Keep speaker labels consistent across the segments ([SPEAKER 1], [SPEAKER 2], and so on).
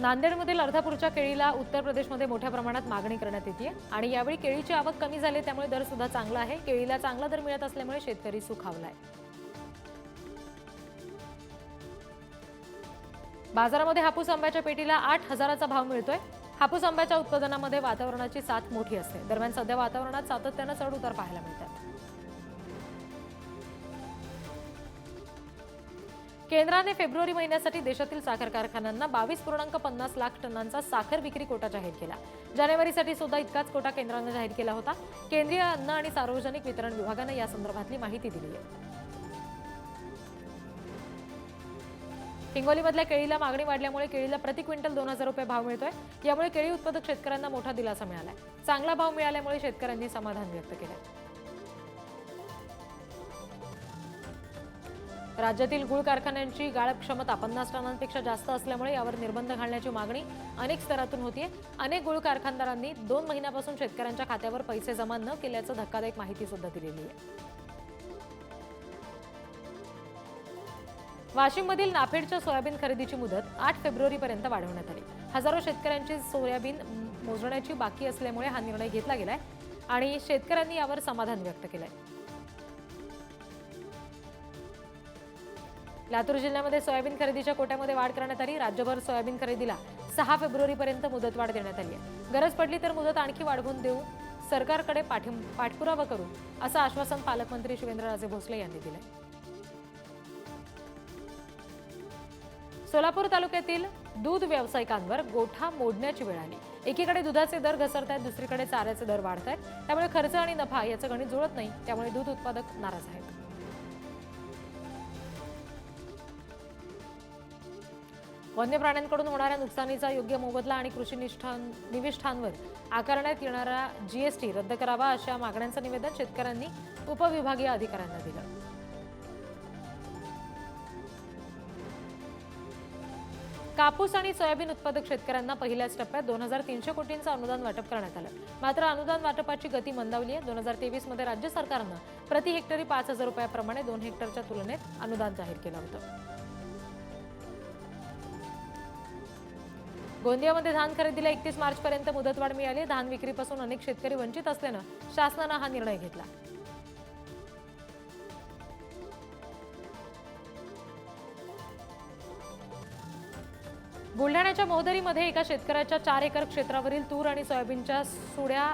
[SPEAKER 1] नांदेडमधील अर्धापूरच्या केळीला उत्तर प्रदेशमध्ये मोठ्या प्रमाणात मागणी करण्यात येते आणि यावेळी केळीची आवक कमी झाली त्यामुळे दर सुद्धा चांगला आहे. केळीला चांगला दर मिळत असल्यामुळे शेतकरी सुखावलाय. बाजारामध्ये हापूस आंब्याच्या पेटीला आठ हजाराचा भाव मिळतोय. हापूस आंब्याच्या उत्पादनामध्ये वातावरणाची साथ मोठी असते. दरम्यान सध्या वातावरणात सातत्यानं चढ उतार पाहायला मिळतात. केंद्राने फेब्रुवारी महिन्यासाठी देशातील साखर कारखान्यांना बावीस पूर्णांक पन्नास लाख टनांचा साखर विक्री कोटा जाहीर केला. जानेवारीसाठी सुद्धा इतकाच कोटा केंद्रानं जाहीर केला होता. केंद्रीय अन्न आणि सार्वजनिक वितरण विभागानं या संदर्भातली माहिती दिली आहे. हिंगोलीमधल्या केळीला मागणी वाढल्यामुळे केळीला प्रति क्विंटल दोन हजार रुपये भाव मिळतोय. यामुळे केळी उत्पादक शेतकऱ्यांना मोठा दिलासा मिळालाय. चांगला भाव मिळाल्यामुळे शेतकऱ्यांनी समाधान व्यक्त केलं राज्यातील गुळ कारखान्यांची गाळप क्षमता पन्नास टनांपेक्षा जास्त असल्यामुळे यावर निर्बंध घालण्याची मागणी अनेक स्तरातून होतीये. अनेक गुळ कारखानदारांनी दोन महिन्यापासून शेतकऱ्यांच्या खात्यावर पैसे जमा न केल्याचं धक्कादायक माहिती सुद्धा दिलेली आहे. वाशिममधील नाफेडच्या सोयाबीन खरेदीची मुदत आठ फेब्रुवारीपर्यंत वाढवण्यात आली. हजारो शेतकऱ्यांची सोयाबीन मोजण्याची बाकी असल्यामुळे हा निर्णय घेतला गेलाय आणि शेतकऱ्यांनी यावर समाधान व्यक्त केलंय. लातूर जिल्ह्यामध्ये सोयाबीन खरेदीच्या कोट्यामध्ये वाढ करण्यात आली राज्यभर सोयाबीन खरेदीला सहा फेब्रुवारीपर्यंत मुदतवाढ देण्यात आली आहे. गरज पडली तर मुदत आणखी वाढवून देऊ सरकारकडे पाठिं पाठपुरावा करू असं आश्वासन पालकमंत्री शिवेंद्रराजे भोसले यांनी दिलंय. सोलापूर तालुक्यातील दूध व्यावसायिकांवर गोठा मोडण्याची वेळ आली. एकीकडे दुधाचे दर घसरत आहेत दुसरीकडे चाऱ्याचे दर वाढत आहेत त्यामुळे खर्च आणि नफा याचं गणित जुळत नाही त्यामुळे दूध उत्पादक नाराज आहेत. वन्य प्राण्यांकडून होणाऱ्या नुकसानीचा योग्य मोबदला आणि कृषी निष्ठान निविष्ठांवर आकारण्यात येणारा जीएसटी रद्द करावा अशा मागण्यांचं निवेदन शेतकऱ्यांनी उपविभागीय अधिकाऱ्यांना दिलं. कापूस आणि सोयाबीन उत्पादक शेतकऱ्यांना पहिल्याच टप्प्यात दोन हजार तीनशे कोटींचं अनुदान वाटप करण्यात आलं. मात्र अनुदान वाटपाची गती मंदावली आहे. दोन हजार तेवीसमध्ये राज्य सरकारनं प्रति हेक्टरी पाच हजार रुपयाप्रमाणे दोन हेक्टरच्या तुलनेत अनुदान जाहीर केलं होतं. गोंदियामध्ये धान खरेदीला एकतीस मार्च पर्यंत मुदतवाढ मिळाली. धान विक्रीपासून अनेक शेतकरी वंचित असल्यानं शासनानं हा निर्णय घेतला. बुलढाण्याच्या मोहदरीमध्ये एका शेतकऱ्याच्या चार एकर क्षेत्रावरील तूर आणि सोयाबीनच्या सुड्या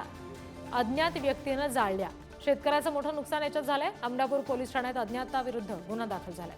[SPEAKER 1] अज्ञात व्यक्तीनं जाळल्या. शेतकऱ्याचं मोठं नुकसान याच्यात झालंय. अमरापूर पोलीस ठाण्यात अज्ञाताविरुद्ध गुन्हा दाखल झालाय.